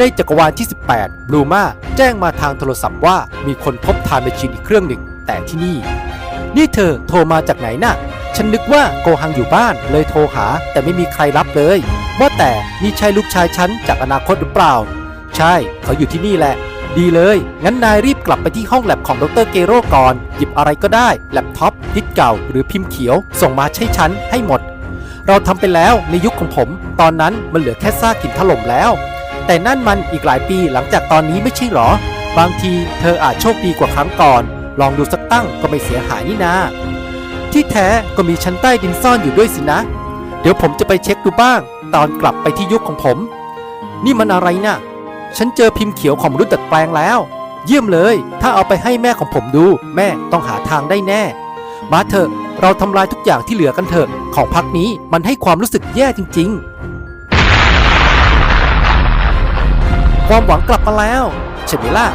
ในจักรวาลที่ 18 บลูมาแจ้งมาทางโทรศัพท์ว่ามีคนพบทานแมชชีนอีกเครื่องหนึ่ง แต่ที่นี่ นี่เธอโทรมาจากไหนน่ะ ฉันนึกว่าโกฮังอยู่บ้านเลยโทรหา แต่ไม่มีใครรับเลย ว่าแต่นี่ใช่ลูกชายฉันจากอนาคตหรือเปล่า ใช่เขาอยู่ที่นี่แหละ ดีเลย งั้นนายรีบกลับไปที่ห้องแลบของดรเกโรก่อน หยิบอะไรก็ได้แล็ปท็อปดิสก์เก่า หรือพิมพ์เขียว ส่งมาให้ฉันให้หมด เราทำไปแล้วในยุคของผม ตอนนั้นมันเหลือแค่ซากหินถล่มแล้ว แต่นั่นมันอีกหลายปีหลังจากตอนนี้ไม่ใช่หรอ บางทีเธออาจโชคดีกว่าครั้งก่อน ลองดูสักตั้งก็ไม่เสียหายนี่นาที่แท้ก็มีชั้นใต้ดินซ่อนอยู่ด้วยสินะ เดี๋ยวผมจะไปเช็คดูบ้าง ตอนกลับไปที่ยุคของผม นี่มันอะไรนะ่ะ ฉันเจอพิมพ์เขียวของมนุษย์ดัดแปลงแล้ว เยี่ยมเลย ถ้าเอาไปให้แม่ของผมดู แม่ต้องหาทางได้แน่ มาเถอะ เราทำลายทุกอย่างที่เหลือกันเถอะ ของพักนี้มันให้ความรู้สึกแย่จริง ๆ ความหวังกลับมาแล้วใช่ไหมล่ะ